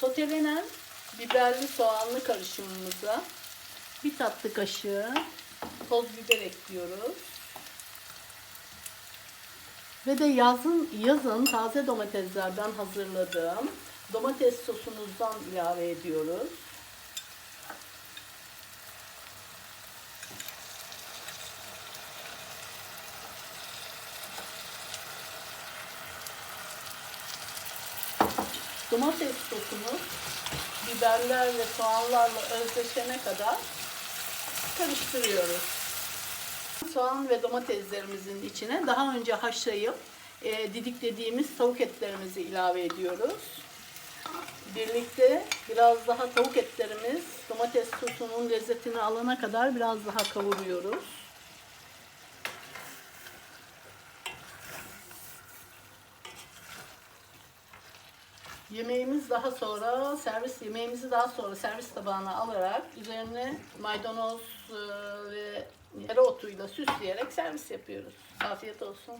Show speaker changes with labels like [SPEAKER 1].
[SPEAKER 1] Sotelenen biberli soğanlı karışımımıza bir tatlı kaşığı toz biber ekliyoruz. Ve de yazın yazın taze domateslerden hazırladığım domates sosumuzdan ilave ediyoruz. Domates sosunu biberler ve soğanlarla özleşene kadar karıştırıyoruz. Soğan ve domateslerimizin içine daha önce haşlayıp e, didiklediğimiz tavuk etlerimizi ilave ediyoruz. Birlikte biraz daha tavuk etlerimiz domates sosunun lezzetini alana kadar biraz daha kavuruyoruz. Yemeğimiz daha sonra servis yemeğimizi daha sonra servis tabağına alarak üzerine maydanoz e, ve dereotuyla süsleyerek servis yapıyoruz. Afiyet olsun.